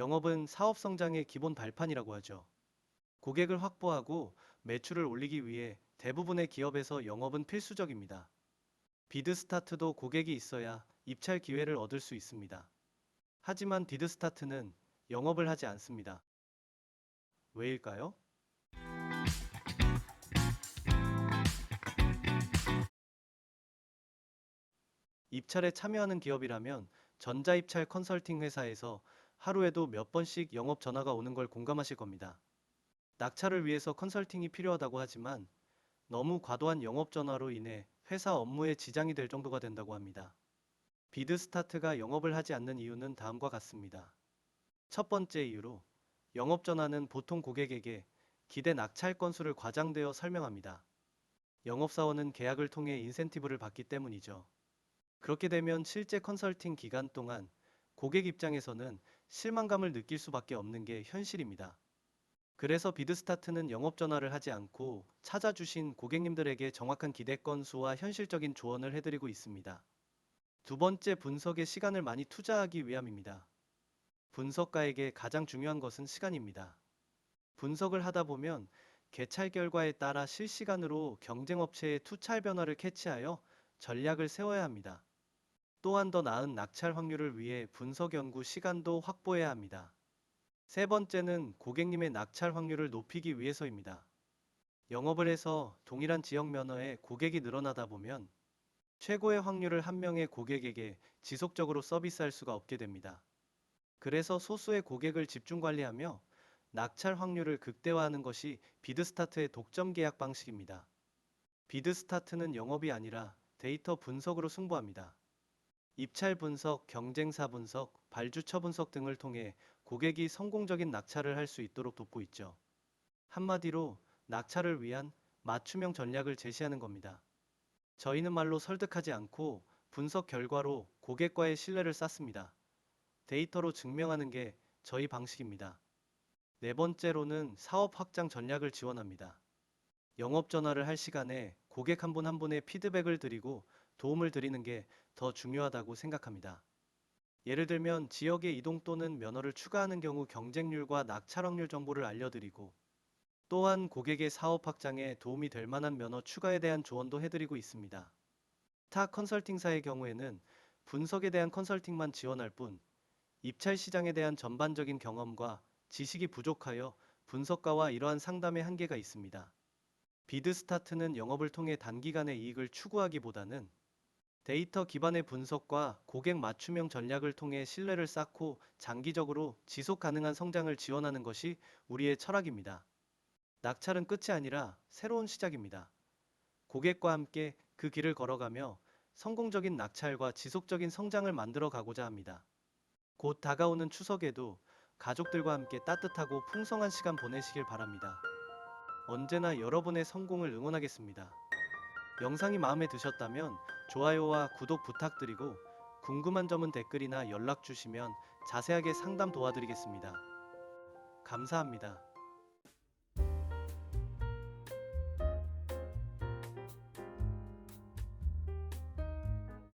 영업은 사업 성장의 기본 발판이라고 하죠. 고객을 확보하고 매출을 올리기 위해 대부분의 기업에서 영업은 필수적입니다. 비드스타트도 고객이 있어야 입찰 기회를 얻을 수 있습니다. 하지만 디드스타트는 영업을 하지 않습니다. 왜일까요? 입찰에 참여하는 기업이라면 전자입찰 컨설팅 회사에서 하루에도 몇 번씩 영업 전화가 오는 걸 공감하실 겁니다. 낙찰을 위해서 컨설팅이 필요하다고 하지만 너무 과도한 영업 전화로 인해 회사 업무에 지장이 될 정도가 된다고 합니다. 비드 스타트가 영업을 하지 않는 이유는 다음과 같습니다. 첫 번째 이유로 영업 전화는 보통 고객에게 기대 낙찰 건수를 과장되어 설명합니다. 영업사원은 계약을 통해 인센티브를 받기 때문이죠. 그렇게 되면 실제 컨설팅 기간 동안 고객 입장에서는 실망감을 느낄 수밖에 없는 게 현실입니다. 그래서 비드스타트는 영업 전화를 하지 않고 찾아주신 고객님들에게 정확한 기대 건수와 현실적인 조언을 해드리고 있습니다. 두 번째 분석에 시간을 많이 투자하기 위함입니다. 분석가에게 가장 중요한 것은 시간입니다. 분석을 하다 보면 개찰 결과에 따라 실시간으로 경쟁업체의 투찰 변화를 캐치하여 전략을 세워야 합니다. 또한 더 나은 낙찰 확률을 위해 분석 연구 시간도 확보해야 합니다. 세 번째는 고객님의 낙찰 확률을 높이기 위해서입니다. 영업을 해서 동일한 지역 면허에 고객이 늘어나다 보면 최고의 확률을 한 명의 고객에게 지속적으로 서비스할 수가 없게 됩니다. 그래서 소수의 고객을 집중 관리하며 낙찰 확률을 극대화하는 것이 비드스타트의 독점 계약 방식입니다. 비드스타트는 영업이 아니라 데이터 분석으로 승부합니다. 입찰 분석, 경쟁사 분석, 발주처 분석 등을 통해 고객이 성공적인 낙찰을 할 수 있도록 돕고 있죠. 한마디로 낙찰을 위한 맞춤형 전략을 제시하는 겁니다. 저희는 말로 설득하지 않고 분석 결과로 고객과의 신뢰를 쌓습니다. 데이터로 증명하는 게 저희 방식입니다. 네 번째로는 사업 확장 전략을 지원합니다. 영업 전화를 할 시간에 고객 한 분한 분의 피드백을 드리고 도움을 드리는 게 더 중요하다고 생각합니다. 예를 들면 지역의 이동 또는 면허를 추가하는 경우 경쟁률과 낙찰 확률 정보를 알려드리고 또한 고객의 사업 확장에 도움이 될 만한 면허 추가에 대한 조언도 해드리고 있습니다. 타 컨설팅사의 경우에는 분석에 대한 컨설팅만 지원할 뿐 입찰 시장에 대한 전반적인 경험과 지식이 부족하여 분석가와 이러한 상담의 한계가 있습니다. 비드스타트는 영업을 통해 단기간의 이익을 추구하기보다는 데이터 기반의 분석과 고객 맞춤형 전략을 통해 신뢰를 쌓고 장기적으로 지속 가능한 성장을 지원하는 것이 우리의 철학입니다. 낙찰은 끝이 아니라 새로운 시작입니다. 고객과 함께 그 길을 걸어가며 성공적인 낙찰과 지속적인 성장을 만들어 가고자 합니다. 곧 다가오는 추석에도 가족들과 함께 따뜻하고 풍성한 시간 보내시길 바랍니다. 언제나 여러분의 성공을 응원하겠습니다. 영상이 마음에 드셨다면 좋아요와 구독 부탁드리고 궁금한 점은 댓글이나 연락 주시면 자세하게 상담 도와드리겠습니다. 감사합니다.